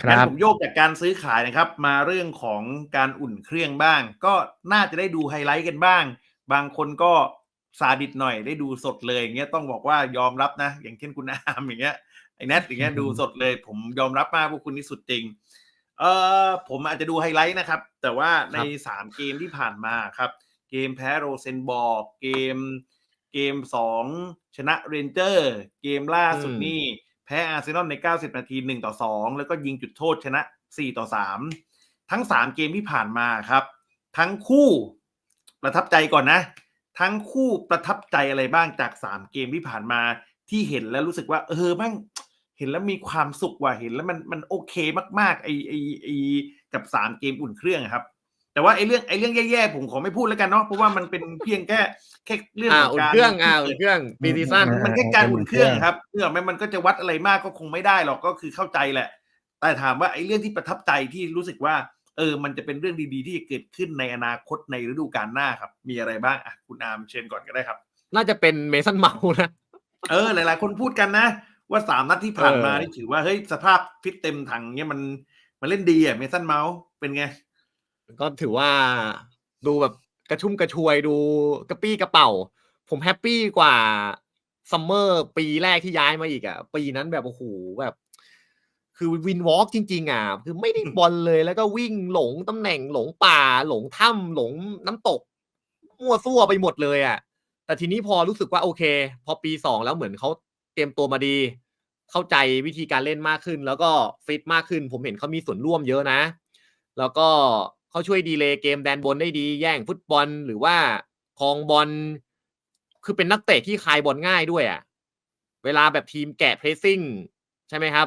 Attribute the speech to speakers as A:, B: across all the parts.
A: ค
B: งั้น
A: รับ
B: ผมโยกจากการซื้อขายนะครับ มาเรื่องของการอุ่นเครื่องบ้าง ก็น่าจะได้ดูไฮไลท์กันบ้าง บางคนก็ซาดิสหน่อยได้ดูสดเลยอย่างเงี้ยต้องบอกว่ายอมรับนะ อย่างเช่นคุณอามอย่างเงี้ยไอ้แนทอย่างเงี้ยดูสดเลย ผมยอมรับมากว่าคุณนี่สุดจริง เออผมอาจจะดูไฮไลท์นะครับ แต่ว่าในสามเกมที่ผ่านมาครับ เกมแพ้โรเซนบอร์กเกม เกมสองชนะเรนเจอร์ เกมล่าสุด
C: อืม
B: นี่ แพ้อาร์เซนอลใน 90 นาที 1 ต่อ 2 แล้วก็ยิงจุดโทษชนะ 4 ต่อ 3 ทั้ง 3 เกมที่ผ่านมาครับ ทั้งคู่ประทับใจก่อนนะ ทั้งคู่ประทับใจอะไรบ้างจาก 3 เกมที่ผ่านมาที่เห็นแล้วรู้สึกว่า เออแม่งเห็นแล้วมีความสุขว่ะเห็นแล้วมันมันโอเคมากๆไอไอไอกับ 3 เกมอุ่นเครื่องครับ แต่ว่าไอ้เรื่องไอ้เรื่องแย่ๆผมขอไม่พูดแล้วกันเนาะเพราะว่ามันเป็นเพียงแค่แค่เรื่อง
C: อ่า
B: ข
C: อุ่น
B: การ
C: เครื่องอ่าอุ่นเครื่องปีซีซั่น
A: อื
B: มันแค่การอุ่นเครื่องครับเรื่องมันมันก็จะวัดอะไรมากก็คงไม่ได้หรอกก็คือเข้าใจแหละ แต่ถามว่าไอ้เรื่องที่ประทับใจที่รู้สึกว่า เออ มันจะเป็นเรื่องดีๆ ที่จะเกิดขึ้นในอนาคตในฤดูกาลหน้าครับ มีอะไรบ้างอะคุณอามเชิญก่อนก็ได้ครับ
C: น่าจะเป็นเมสันเมานะ
B: เออ หลายๆ คนพูดกันนะ ว่าสามนัดที่ผ่านมา
C: เออ
B: นี่ถือว่าเฮ้ยสภาพฟิตเต็มถังเนี่ยมันมันเล่นดีอะเมสันเมาส์เป็นไง
C: ก็ถือว่าดูแบบกระชุ่มกระชวยดูกระปี้กระเป๋า ผมแฮปปี้กว่าซัมเมอร์ปีแรกที่ย้ายมาอีกอะ ปีนั้นแบบโอ้โหแบบ คือวินวอล์กจริง ๆ อะ คือไม่ได้บอลเลยแล้วก็วิ่งหลงตำแหน่งหลงป่า หลงถ้ำหลงน้ำตก มั่วซั่วไปหมดเลยอะ แต่ทีนี้พอรู้สึกว่าโอเค พอปีสองแล้วเหมือนเขาเตรียมตัวมาดี เข้าใจวิธีการเล่นมากขึ้น แล้วก็ฟิตมากขึ้น ผมเห็นเขามีส่วนร่วมเยอะนะ แล้วก็ เขาช่วยดีเลย์เกมแดนบนได้ดี แย่งฟุตบอลหรือว่าครองบอลคือเป็นนักเตะที่คลายบอลง่ายด้วยอะ เวลาแบบทีมแกะเพรสซิ่ง ใช่ไหมครับ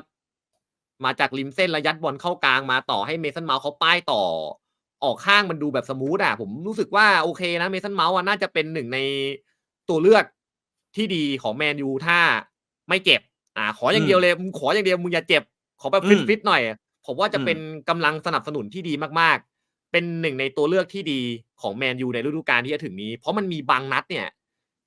C: มาจากริมเส้นระยัดบอลเข้ากลางมาต่อให้เมสันเมาส์เขาป้ายต่อ ออกข้างมันดูแบบสมูทอะ ผมรู้สึกว่าโอเคนะเมสันเมาส์น่าจะเป็นหนึ่งในตัวเลือกที่ดีของแมนยูถ้าไม่เจ็บ อ่า ขออย่างเดียวเลยมึงขออย่างเดียวมึงอย่าเจ็บ ขอแบบ
B: อืม
C: ฟิตๆหน่อย ผมว่าจะ
B: อืม
C: เป็นกำลังสนับสนุนที่ดีมากๆ เป็นหนึ่งในตัวเลือกที่ดีของแมนยูในฤดูกาลที่จะถึงนี้ เพราะมันมีบางนัดเนี่ย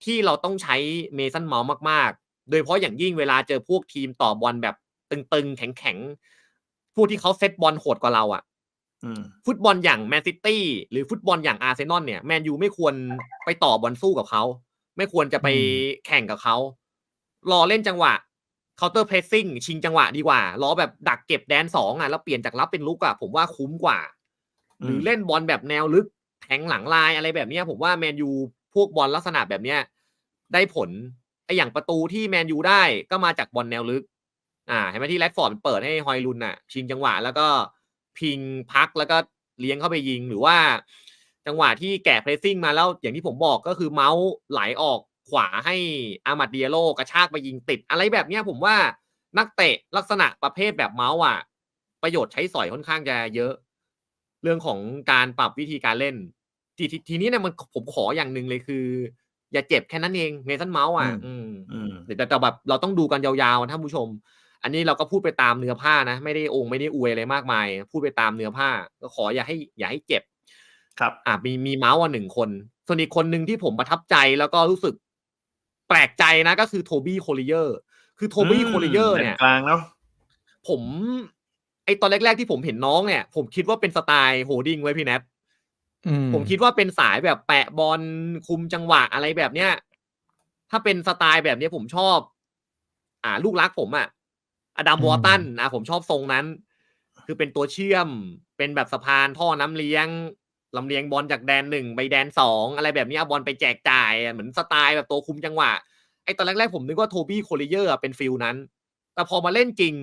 C: ที่เราต้องใช้เมสันเมาส์มากๆ โดยเฉพาะอย่างยิ่งเวลาเจอพวกทีมต่อบอลแบบตึงๆ แข็งๆพวกที่เขาเซตบอลโหดกว่าเราอะฟุตบอลอย่างแมนซิตี้หรือฟุตบอลอย่างอาร์เซนอลเนี่ยแมนยูไม่ควรไปต่อบอลสู้กับเขา ไม่ควรจะไปแข่งกับเขารอเล่นจังหวะ counter pressing ชิงจังหวะดีกว่า รอแบบดักเก็บแดนสองอะแล้วเปลี่ยนจากรับเป็นลุกอะผมว่าคุ้มกว่า หรือเล่นบอลแบบแนวลึกแทงหลังลายอะไรแบบเนี้ยผมว่าแมนยูพวกบอลลักษณะแบบเนี้ยได้ผลไออย่างประตูที่แมนยูได้ก็มาจากบอลแนวลึก อ่าเห็นไหมที่แรดฟอร์ดเปิดให้ฮอยลุนน่ะ ชิงจังหวะแล้วก็พิงพักแล้วก็เลี้ยงเข้าไปยิงหรือว่า จังหวะที่แกะเพรสซิ่งมาแล้วอย่างที่ผมบอกก็คือเมาส์ไหลออกขวาให้อามัดเดียโลกระชากไปยิงติด อะไรแบบเนี้ยผมว่านักเตะลักษณะประเภทแบบเมาส์อะ ประโยชน์ใช้สอยค่อนข้างจะเยอะ เรื่องของการปรับวิธีการเล่น ทีทีทีนี้เนี่ยมันผมขออย่างหนึ่งเลยคือ อย่าเจ็บแค่นั้นเองเมสันเมาส์อะอืม
B: อืม
C: แต่แต่แต่แบบเราต้องดูกันยาวๆนะท่านผู้ชม อันนี้เราก็พูดไปตามเนื้อผ้านะ ไม่ได้องค์ไม่ได้อวยอะไรมากมาย พูดไปตามเนื้อผ้า ก็ขออย่าให้อย่าให้เจ็บ
B: ครับ
C: อะมีมีเมาส์อะหนึ่งคน ส่วนอีกคนหนึ่งที่ผมประทับใจแล้วก็รู้สึกแปลกใจนะ ก็คือโทบี้โคลิเยอร์ คือโทบี้โคลิเยอร์เนี่ย
B: กลางเนาะ
C: ผมไอตอนแรก ๆที่ผมเห็นน้องเนี่ย ผมคิดว่าเป็นสไตล์โฮดดิ้งไว้พี่แนท
A: อื
C: ผมคิดว่าเป็นสายแบบแปะบอลคุมจังหวะอะไรแบบเนี้ย ถ้าเป็นสไตล์แบบเนี้ยผมชอบ อ่า ลูกรักผมอะอดัมวอร์ตันอะผมชอบทรงนั้น คือเป็นตัวเชื่อม เป็นแบบสะพานท่อน้ำเลี้ยงลำเลียงบอลจากแดนหนึ่งไปแดนสองอะไรแบบนี้เอาบอลไปแจกจ่ายอะเหมือนสไตล์แบบตัวคุมจังหวะไอตอนแรกๆผมนึกว่าโทบี้โคลิเยอร์อะเป็นฟิลนั้น แต่พอมาเล่นจริง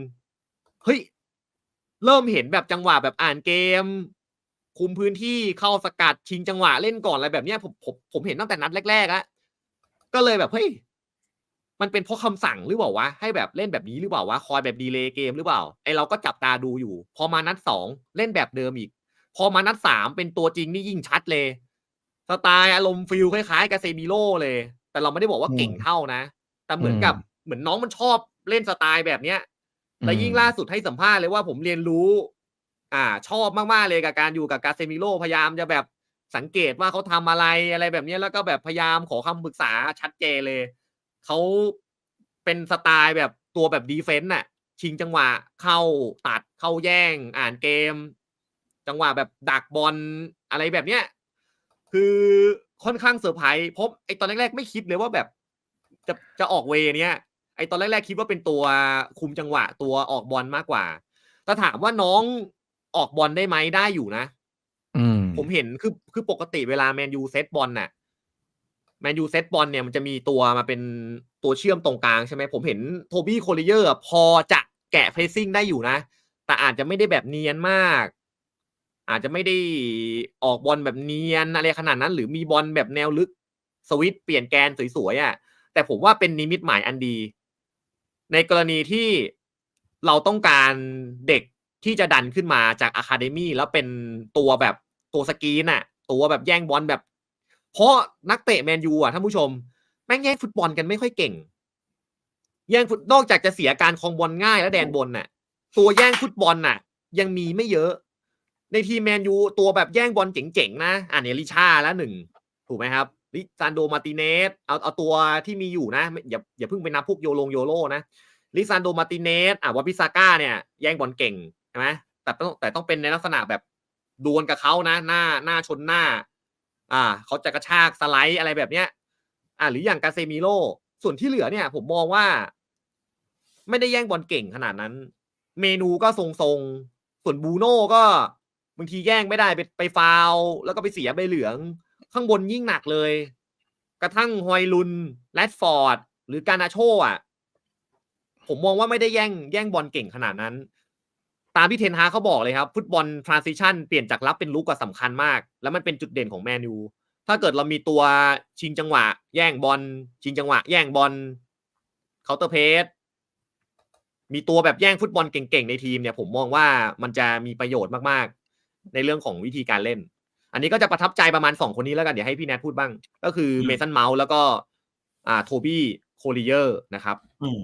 C: เฮ้ย เริ่มเห็นแบบจังหวะแบบอ่านเกม คุมพื้นที่เข้าสกัดชิงจังหวะเล่นก่อนอะไรแบบเนี้ยผมผมผมเห็นตั้งแต่นัดแรกๆอะก็เลยแบบเฮ้ยมันเป็นเพราะคำสั่งหรือเปล่าวะให้แบบเล่นแบบนี้หรือเปล่าวะคอยแบบดีเลย์เกมหรือเปล่าไอเราก็จับตาดูอยู่ พอมานัดสองเล่นแบบเดิมอีก พอมานัดสามเป็นตัวจริงนี่ยิ่งชัดเลยสไตล์อารมณ์ฟิลคล้ายๆกับเซมิโลเลย แต่เราไม่ได้บอกว่าเก่งเท่านะ แต่เหมือนกับเหมือนน้องมันชอบเล่นสไตล์แบบเนี้ย และยิ่งล่าสุดให้สัมภาษณ์เลยว่าผมเรียนรู้ อ่า ชอบมากๆเลยกับการอยู่กับกาเซมิโลพยายามจะแบบสังเกตว่าเขาทำอะไรอะไรแบบนี้แล้วก็แบบพยายามขอคำปรึกษาชัดเจนเลยเขาเป็นสไตล์แบบตัวแบบดีเฟนต์น่ะ ชิงจังหวะเข้าตัดเข้าแย่ง อ่านเกม จังหวะแบบดักบอลอะไรแบบเนี้ยคือค่อนข้างเซอร์ไพรส์เพราะไอตอนแรกๆไม่คิดเลยว่าแบบ จะจะออกเวย์เนี้ย ไอตอนแรกๆคิดว่าเป็นตัวคุมจังหวะตัวออกบอลมากกว่า แต่ถามว่าน้องออกบอลได้ไหมได้อยู่นะ
A: อืม
C: ผมเห็นคือคือปกติเวลาแมนยูเซตบอลน่ะแมนยูเซตบอลเนี่ยมันจะมีตัวมาเป็นตัวเชื่อมตรงกลางใช่ไหมผมเห็นโทบี้โคลิเยอร์พอจะแกะเพรสซิ่งได้อยู่นะ แต่อาจจะไม่ได้แบบเนียนมาก อาจจะไม่ได้ออกบอลแบบเนียนอะไรขนาดนั้น หรือมีบอลแบบแนวลึกสวิตช์เปลี่ยนแกนสวยๆอะแต่ผมว่าเป็นนิมิตหมายอันดี ในกรณีที่เราต้องการเด็กที่จะดันขึ้นมาจากอะคาเดมี่แล้วเป็นตัวแบบตัวสกีนอะตัวแบบแย่งบอลแบบ เพราะนักเตะแมนยูอะท่านผู้ชม แม่งแย่งฟุตบอลกันไม่ค่อยเก่ง แย่งฟุตนอกจากจะเสียการครองบอลง่ายและแดนบนน่ะ ตัวแย่งฟุตบอลน่ะ ยังมีไม่เยอะ ในทีมแมนยูตัวแบบแย่งบอลเจ๋งๆนะอ่าเนี่ยลิชาแล้วหนึ่งถูกไหมครับ ลิซานโดมาติเนสเอาเอาตัวที่มีอยู่นะอย่าอย่าเพิ่งไปนับพวกโยโลงโยโลนะลิซานโดมาติเนสอะวาปิซาก้าเนี่ยแย่งบอลเก่งใช่ไหมแต่ต้องแต่ต้องเป็นในลักษณะแบบดวลกับเขานะ หน้าหน้าชนหน้า อ่าเขาจะกระชากสไลด์อะไรแบบเนี้ย อ่าหรืออย่างกาเซมิโลส่วนที่เหลือเนี่ย ผมมองว่า ไม่ได้แย่งบอลเก่งขนาดนั้น เมนูก็ทรงๆส่วนบูโน่ก็บางทีแย่งไม่ได้ไปไปฟาวแล้วก็ไปเสียใบเหลือง ข้างบนยิ่งหนักเลย กระทั่งฮอยลุนแรดฟอร์ด หรือการนาโชอะ ผมมองว่าไม่ได้แย่งแย่งบอลเก่งขนาดนั้น ตามที่เทนฮาเขาบอกเลยครับ ฟุตบอลทรานซิชันเปลี่ยนจากรับเป็นลุกก็สำคัญมาก แล้วมันเป็นจุดเด่นของแมนยูถ้าเกิดเรามีตัวชิงจังหวะ แย่งบอลชิงจังหวะ แย่งบอลเคาน์เตอร์เพสมีตัวแบบแย่งฟุตบอลเก่งๆในทีมเนี่ย ผมมองว่ามันจะมีประโยชน์มากๆ ในเรื่องของวิธีการเล่น อันนี้ก็จะประทับใจประมาณสองคนนี้แล้วกัน เดี๋ยวให้พี่แนทพูดบ้าง ก็คือ
B: อืม
C: เมสันเมาส์แล้วก็อ่าโทบี้โคลิเยอร์นะครับ
B: อืม